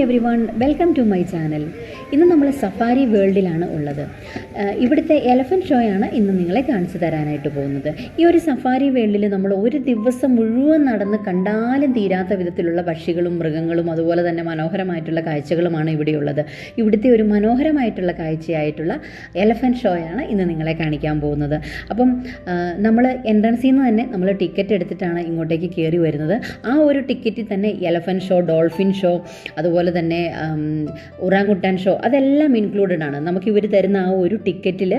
everyone, welcome to my channel. ഇന്ന് നമ്മൾ safari വേൾഡിലാണ് ഉള്ളത്. ഇവിടുത്തെ എലഫന്റ് ഷോയാണ് ഇന്ന് നിങ്ങളെ കാണിച്ചു തരാനായിട്ട് പോകുന്നത്. ഈ ഒരു സഫാരി വേൾഡിൽ നമ്മൾ ഒരു ദിവസം മുഴുവൻ നടന്ന് കണ്ടാലും തീരാത്ത വിധത്തിലുള്ള പക്ഷികളും മൃഗങ്ങളും അതുപോലെ തന്നെ മനോഹരമായിട്ടുള്ള കാഴ്ചകളുമാണ് ഇവിടെയുള്ളത്. ഇവിടുത്തെ ഒരു മനോഹരമായിട്ടുള്ള കാഴ്ചയായിട്ടുള്ള എലഫന്റ് ഷോയാണ് ഇന്ന് നിങ്ങളെ കാണിക്കാൻ പോകുന്നത്. അപ്പം നമ്മൾ എൻട്രൻസിൽ നിന്ന് തന്നെ നമ്മൾ ടിക്കറ്റ് എടുത്തിട്ടാണ് ഇങ്ങോട്ടേക്ക് കയറി വരുന്നത്. ആ ഒരു ടിക്കറ്റിൽ തന്നെ എലഫന്റ് ഷോ ഡോൾഫിൻ ഷോ അതുപോലെ തന്നെ ഉറാങ്കുട്ടാൻ ഷോ അതെല്ലാം ഇൻക്ലൂഡഡ് ആണ്. നമുക്ക് ഇവർ തരുന്ന ആ ഒരു ടിക്കറ്റിൽ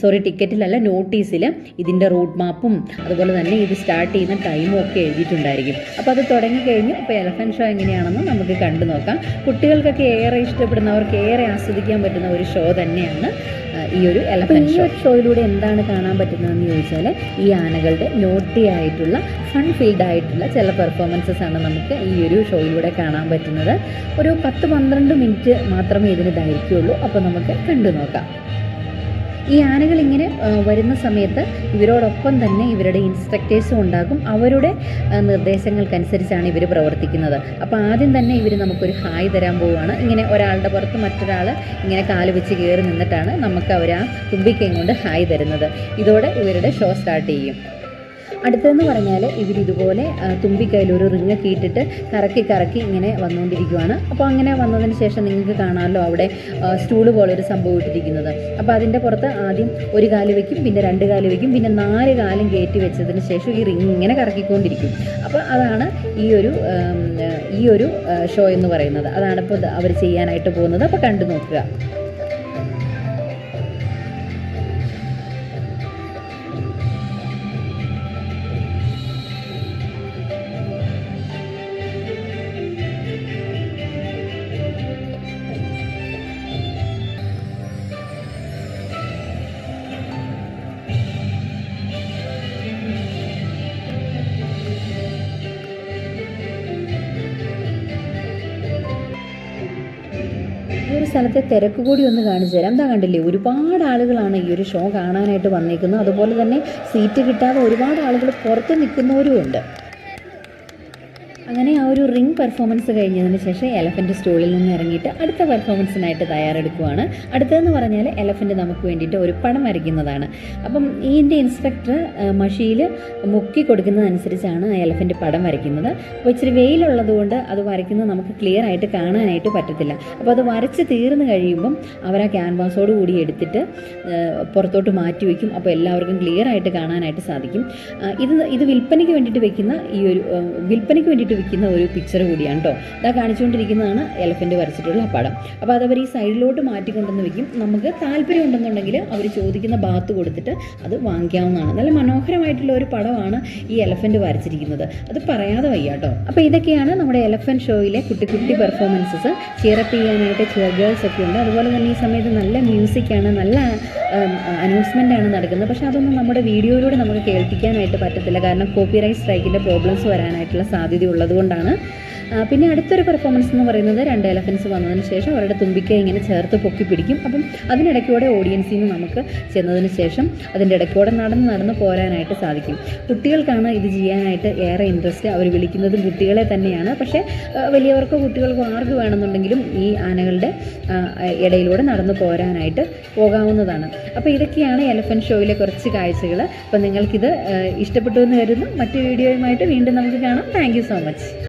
സോറി ടിക്കറ്റിലല്ല നോട്ടീസിൽ ഇതിന്റെ റൂട്ട് മാപ്പും അതുപോലെ തന്നെ ഇത് സ്റ്റാർട്ട് ചെയ്യുന്ന ടൈമും ഒക്കെ എഴുതിയിട്ടുണ്ടായിരിക്കും. അപ്പോൾ അത് തുടങ്ങിക്കഴിഞ്ഞ് ഇപ്പോൾ എലഫന്റ് ഷോ എങ്ങനെയാണെന്ന് നമുക്ക് കണ്ടു നോക്കാം. കുട്ടികൾക്കൊക്കെ ഏറെ ഇഷ്ടപ്പെടുന്നവർക്ക് ഏറെ ആസ്വദിക്കാൻ പറ്റുന്ന ഒരു ഷോ തന്നെയാണ് ഈ ഒരു എലഫന്റ് ഷോ ഷോയിലൂടെ എന്താണ് കാണാൻ പറ്റുന്നതെന്ന് ചോദിച്ചാൽ ഈ ആനകളുടെ നോട്ടി ആയിട്ടുള്ള ഫൺ ഫീൽഡ് ആയിട്ടുള്ള ചില പെർഫോമൻസസ് ആണ് നമുക്ക് ഈ ഒരു ഷോയിലൂടെ കാണാൻ പറ്റുന്നത്. ഒരു പത്ത് പന്ത്രണ്ട് മിനിറ്റ് മാത്രമേ ഇതിന് ദൈർഘ്യമുള്ളൂ അപ്പോൾ നമുക്ക് കണ്ടു നോക്കാം. ഈ ആനകൾ ഇങ്ങനെ വരുന്ന സമയത്ത് ഇവരോടൊപ്പം തന്നെ ഇവരുടെ ഇൻസ്ട്രക്ടേഴ്സും ഉണ്ടാകും. അവരുടെ നിർദ്ദേശങ്ങൾക്കനുസരിച്ചാണ് ഇവർ പ്രവർത്തിക്കുന്നത്. അപ്പോൾ ആദ്യം തന്നെ ഇവർ നമുക്കൊരു ഹായ് തരാൻ പോവുകയാണ്. ഇങ്ങനെ ഒരാളുടെ പുറത്ത് മറ്റൊരാൾ ഇങ്ങനെ കാൽ വെച്ച് കയറി നിന്നിട്ടാണ് നമുക്ക് അവർ ആ തുമ്പിക്കയും കൊണ്ട് ഹായ് തരുന്നത്. ഇതോടെ ഇവരുടെ ഷോ സ്റ്റാർട്ട് ചെയ്യും. അടുത്തതെന്ന് പറഞ്ഞാൽ ആ, തുമ്പിക്കൈയിൽ ഒരു റിങ്ങൊക്കെ ഇട്ടിട്ട് കറക്കി കറക്കി ഇങ്ങനെ വന്നുകൊണ്ടിരിക്കുവാണ്. അപ്പോൾ അങ്ങനെ വന്നതിന് ശേഷം നിങ്ങൾക്ക് കാണാമല്ലോ അവിടെ സ്റ്റൂൾ പോലെ ഒരു സംഭവം ഇട്ടിരിക്കുന്നത്. അപ്പോൾ അതിന്റെ പുറത്ത് ആദ്യം ഒരു കാൽ വയ്ക്കും പിന്നെ രണ്ട് കാൽ വയ്ക്കും പിന്നെ നാല് കാലം കയറ്റി വെച്ചതിന് ശേഷം ഈ റിങ് ഇങ്ങനെ കറക്കിക്കൊണ്ടിരിക്കും. അപ്പോൾ അതാണ് ഈ ഒരു ഈ ഒരു ഷോ എന്ന് പറയുന്നത്. അതാണ് ഇപ്പോൾ അവർ ചെയ്യാനായിട്ട് പോകുന്നത്. അപ്പോൾ കണ്ടു നോക്കുക. ഈ ഒരു സ്ഥലത്തെ തിരക്ക് കൂടി ഒന്ന് കാണിച്ചു തരാം. എന്താ കണ്ടില്ലേ ഒരുപാട് ആളുകളാണ് ഈ ഒരു ഷോ കാണാനായിട്ട് വന്നിരിക്കുന്നത് അതുപോലെ തന്നെ സീറ്റ് കിട്ടാതെ ഒരുപാട് ആളുകൾ പുറത്ത് നിൽക്കുന്നവരും ഉണ്ട് അങ്ങനെ ആ ഒരു റിംഗ് പെർഫോമൻസ് കഴിഞ്ഞതിന് ശേഷം എലഫന്റ് സ്റ്റോളിൽ നിന്ന് ഇറങ്ങിയിട്ട് അടുത്ത പെർഫോമൻസിനായിട്ട് തയ്യാറെടുക്കുവാണ്. അടുത്തതെന്ന് പറഞ്ഞാൽ എലഫന്റ് നമുക്ക് വേണ്ടിയിട്ട് ഒരു പടം വരയ്ക്കുന്നതാണ്. അപ്പം ഈ എന്റെ ഇൻസ്പെക്ടർ മഷിയിൽ മുക്കി കൊടുക്കുന്നതനുസരിച്ചാണ് ആ എലഫന്റ് പടം വരയ്ക്കുന്നത്. അപ്പോൾ ഇച്ചിരി വെയിലുള്ളതുകൊണ്ട് അത് വരയ്ക്കുന്നത് നമുക്ക് ക്ലിയർ ആയിട്ട് കാണാനായിട്ട് പറ്റത്തില്ല. അപ്പോൾ അത് വരച്ച് തീർന്നു കഴിയുമ്പം അവർ ആ ക്യാൻവാസോട് കൂടി എടുത്തിട്ട് പുറത്തോട്ട് മാറ്റി വയ്ക്കും. അപ്പോൾ എല്ലാവർക്കും ക്ലിയർ ആയിട്ട് കാണാനായിട്ട് സാധിക്കും. ഇത് ഇത് വിൽപ്പനയ്ക്ക് വേണ്ടിയിട്ട് വെക്കുന്ന ഈ ഒരു വിൽപ്പനയ്ക്ക് വേണ്ടിയിട്ട് വിൽക്കുന്ന ഒരു പിക്ചർ കൂടിയാണ് കേട്ടോ ഇതാ കാണിച്ചുകൊണ്ടിരിക്കുന്നതാണ് എലഫന്റ് വരച്ചിട്ടുള്ള പടം. അപ്പോൾ അതവർ ഈ സൈഡിലോട്ട് മാറ്റിക്കൊണ്ടെന്ന് വയ്ക്കും നമുക്ക് താല്പര്യം ഉണ്ടെന്നുണ്ടെങ്കിൽ അവർ ചോദിക്കുന്ന ഭാഗത്ത് കൊടുത്തിട്ട് അത് വാങ്ങിക്കാവുന്നതാണ്. നല്ല മനോഹരമായിട്ടുള്ള ഒരു പടമാണ് ഈ എലഫന്റ് വരച്ചിരിക്കുന്നത്. അത് പറയാതെ വയ്യ കേട്ടോ അപ്പോൾ ഇതൊക്കെയാണ് നമ്മുടെ എലഫന്റ് ഷോയിലെ കുട്ടി കുട്ടി പെർഫോമൻസസ് ചിയറപ്പ് ചെയ്യാനായിട്ട് ചിയർ ഗേൾസ് ഒക്കെ ഉണ്ട്. അതുപോലെ തന്നെ ഈ സമയത്ത് നല്ല മ്യൂസിക്കാണ് നല്ല അനൗൺസ്മെന്റ് ആണ് നടക്കുന്നത്. പക്ഷെ അതൊന്നും നമ്മുടെ വീഡിയോയിലൂടെ നമുക്ക് കേൾപ്പിക്കാനായിട്ട് പറ്റത്തില്ല. കാരണം കോപ്പിറൈറ്റ് സ്ട്രൈക്കിന്റെ പ്രോബ്ലംസ് വരാനായിട്ടുള്ള സാധ്യത ഉള്ളതുകൊണ്ടാണ് പിന്നെ അടുത്തൊരു പെർഫോമൻസ് എന്ന് പറയുന്നത് രണ്ട് എലഫൻസ് വന്നതിന് ശേഷം അവരുടെ തുമ്പിക്ക ഇങ്ങനെ ചേർത്ത് പൊക്കി പിടിക്കും. അപ്പം അതിനിടയ്ക്കൂടെ ഓഡിയൻസിൽ നിന്ന് നമുക്ക് ചെന്നതിന് ശേഷം അതിന്റെ ഇടയ്ക്കൂടെ നടന്ന് നടന്ന് പോരാനായിട്ട് സാധിക്കും. കുട്ടികൾക്കാണ് ഇത് ചെയ്യാനായിട്ട് ഏറെ ഇൻട്രസ്റ്റ് അവർ വിളിക്കുന്നതും കുട്ടികളെ തന്നെയാണ്. പക്ഷേ വലിയവർക്കോ കുട്ടികൾക്കോ ആർക്ക് വേണമെന്നുണ്ടെങ്കിലും ഈ ആനകളുടെ ഇടയിലൂടെ നടന്നു പോരാനായിട്ട് പോകാവുന്നതാണ്. അപ്പോൾ ഇതൊക്കെയാണ് എലഫന്റ് ഷോയിലെ കുറച്ച് കാഴ്ചകൾ അപ്പോൾ നിങ്ങൾക്കിത് ഇഷ്ടപ്പെട്ടു എന്ന് കരുതുന്നു. മറ്റു വീഡിയോയുമായിട്ട് വീണ്ടും നമുക്ക് കാണാം. Thank so much